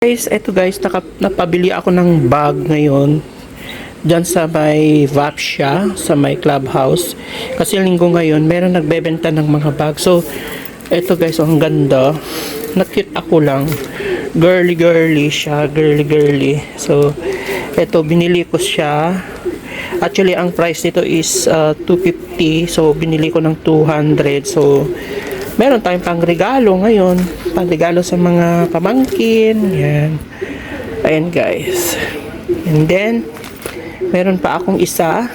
Guys, eto guys, naka, napabili ako ng bag ngayon dyan sa may Vapsha, sa may clubhouse. Kasi linggo ngayon, meron nagbebenta ng mga bag. So, eto guys, ang ganda. Nakit ako lang. Girly girly siya, girly girly. So, eto, binili ko siya. Actually, ang price nito is uh, 250. So, binili ko ng 200. So, meron tayong pang regalo ngayon. Pang regalo sa mga pamangkin. Yan. Ayan guys. And then, meron pa akong isa.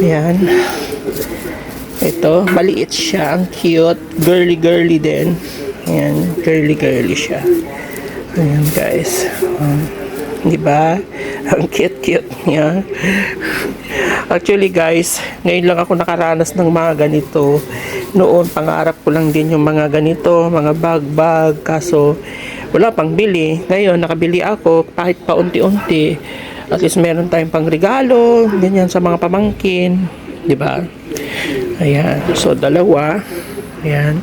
Ayan. Ito, maliit siya. Ang cute. Girly girly din. Ayan, girly girly siya. Ayan guys. Um, di ba? Ang cute-cute niya. Actually guys, ngayon lang ako nakaranas ng mga ganito. Noon, pangarap ko lang din yung mga ganito, mga bag-bag. Kaso, wala pang bili. Ngayon, nakabili ako kahit paunti-unti. At least meron tayong pang regalo, ganyan sa mga pamangkin. Ba? Ayan. So, dalawa. Ayan.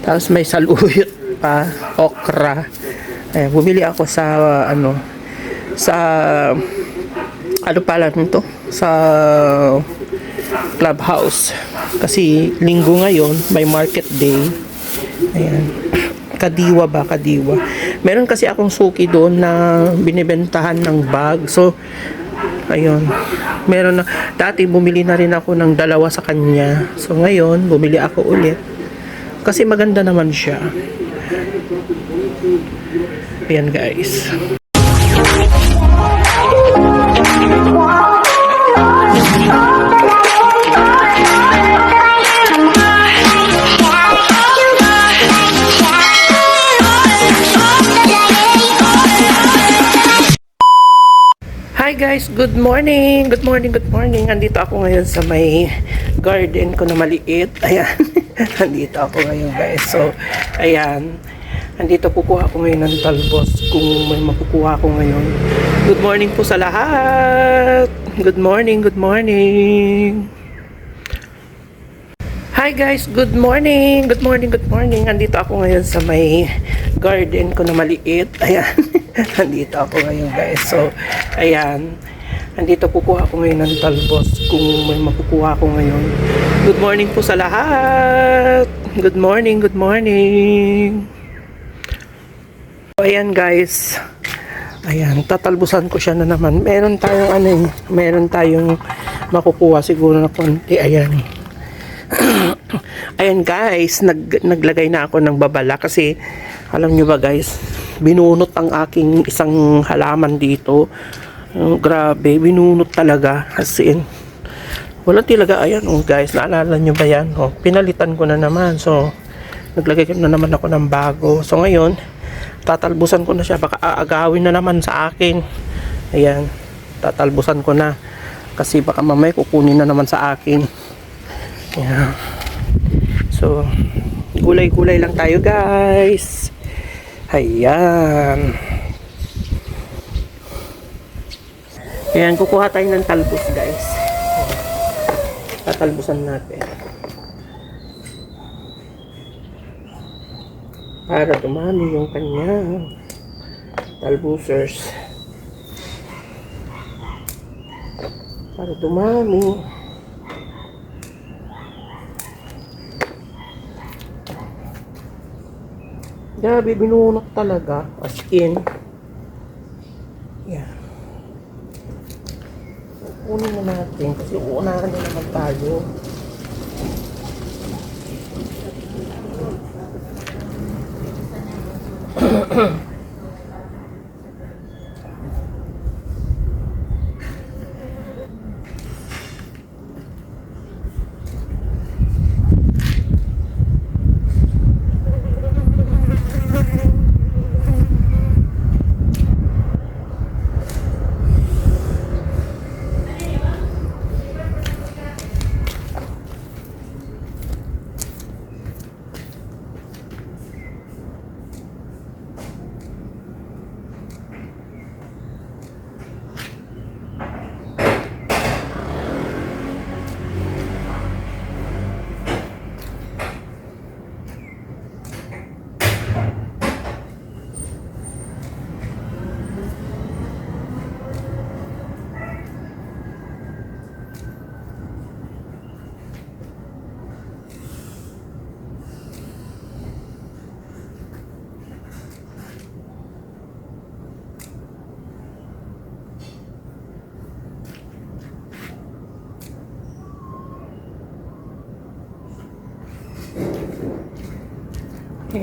Tapos may saluyot pa, okra. Ayan, bumili ako sa, ano, sa, ano pala nito? Sa clubhouse. Kasi linggo ngayon, may market day. Ayan. Kadiwa ba? Kadiwa. Meron kasi akong suki doon na binibentahan ng bag. So, ayun. Meron na, dati bumili na rin ako ng dalawa sa kanya. So, ngayon, bumili ako ulit. Kasi maganda naman siya. Ayan guys. Guys, good morning. Good morning, good morning. Andito ako ngayon sa may garden ko na maliit. Ayan. Andito ako ngayon guys. So, ayan. Andito kukuha ko ngayon ng talbos kung may makukuha ko ngayon. Good morning po sa lahat. Good morning, good morning. Hi guys, good morning. Good morning, good morning. Andito ako ngayon sa may garden ko na maliit. Ayan. Andito ako ngayon guys. So, ayan. Andito kukuha ko ngayon ng talbos kung may makukuha ko ngayon. Good morning po sa lahat. Good morning, good morning. So, ayan guys. Ayan, tatalbusan ko siya na naman. Meron tayong ano eh, meron tayong makukuha siguro na konti. Ayan. Ayan guys, nag, naglagay na ako ng babala kasi alam nyo ba guys, binunot ang aking isang halaman dito. Oh, grabe, binunot talaga. As in, wala talaga, ayan oh guys, naalala nyo ba yan? Oh, pinalitan ko na naman. So, naglagay ko na naman ako ng bago. So ngayon, tatalbusan ko na siya. Baka aagawin na naman sa akin. Ayan, tatalbusan ko na. Kasi baka mamaya kukunin na naman sa akin. Ayan. So, gulay-gulay lang tayo guys. Ayan. Ayan, kukuha tayo ng talbos guys. Tatalbusan natin. Para dumami yung kanya talbusers. Para dumami. Grabe, binunot talaga. As in. Yan. Kunin na natin. Kasi uunahan na naman tayo. Ahem.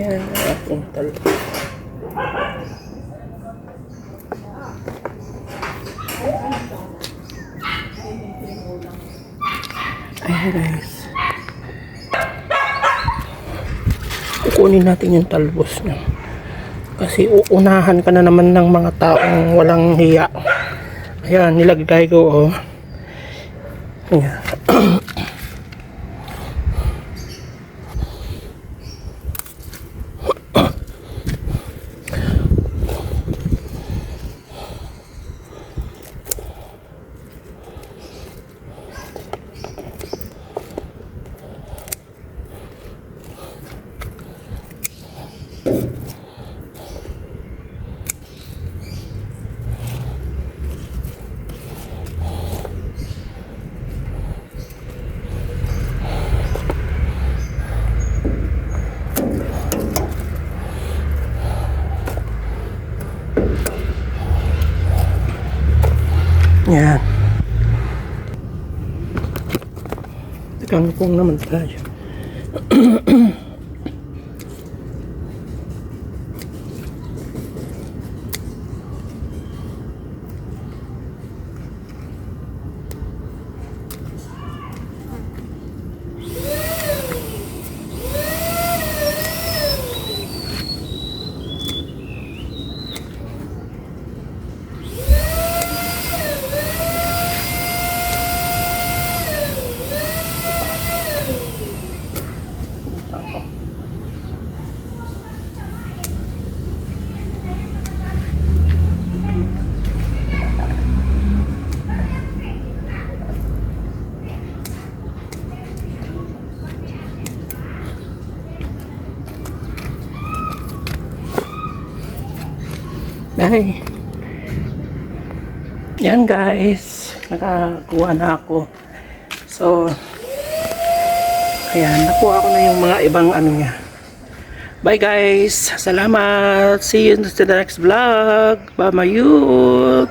ang ating talbos. Ayan guys. Kukunin natin yung talbos niya. Kasi uunahan ka na naman ng mga taong walang hiya. Ayan, nilagay ko oh. Ayan. Yan. Kangkong naman tayo. Ay. Yan guys. Nakakuha na ako. So, ayan. Nakuha ko na yung mga ibang ano niya. Bye guys. Salamat. See you in the next vlog. Bye youth.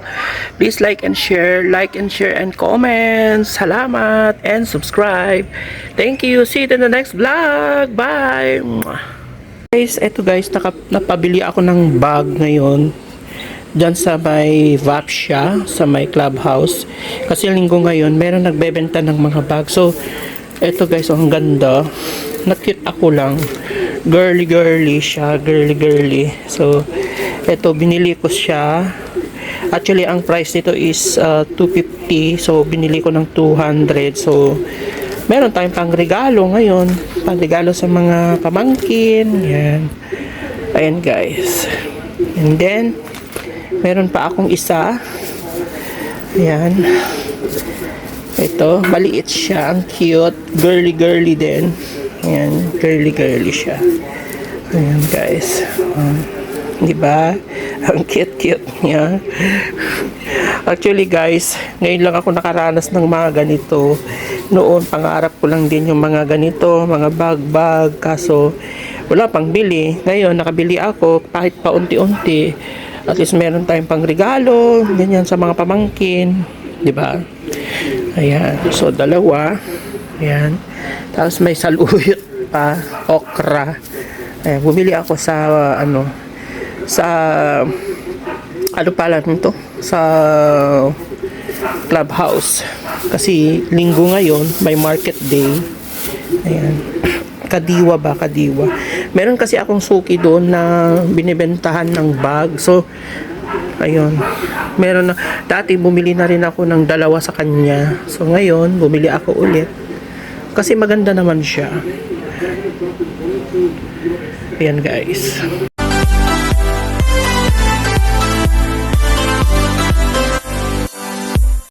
Please like and share. Like and share and comment. Salamat. And subscribe. Thank you. See you in the next vlog. Bye. Guys, eto guys. Naka, napabili ako ng bag ngayon dyan sa may Vapsha, sa may clubhouse. Kasi linggo ngayon, meron nagbebenta ng mga bag. So, eto guys, oh, ang ganda. Nakit ako lang. Girly girly siya, girly girly. So, eto, binili ko siya. Actually, ang price nito is uh, 250. So, binili ko ng 200. So, meron tayong pang regalo ngayon. Pang regalo sa mga pamangkin. Yan. Ayan guys. And then, Meron pa akong isa. Ayan. Ito, maliit siya. Ang cute. Girly-girly din. Ayan, girly-girly siya. Ayan, guys. Um, di ba? Ang cute-cute niya. Actually, guys, ngayon lang ako nakaranas ng mga ganito. Noon, pangarap ko lang din yung mga ganito, mga bag-bag. Kaso, wala pang bili. Ngayon, nakabili ako kahit pa unti-unti. At least meron tayong pang regalo, ganyan sa mga pamangkin, 'di ba? Ayan, so dalawa. Ayan. Tapos may saluyot pa, okra. Ayan, bumili ako sa ano sa ano pala nito sa clubhouse kasi linggo ngayon may market day ayan Kadiwa ba? Kadiwa. Meron kasi akong suki doon na binibentahan ng bag. So, ayun. Meron na. Dati bumili na rin ako ng dalawa sa kanya. So, ngayon, bumili ako ulit. Kasi maganda naman siya. Ayan guys.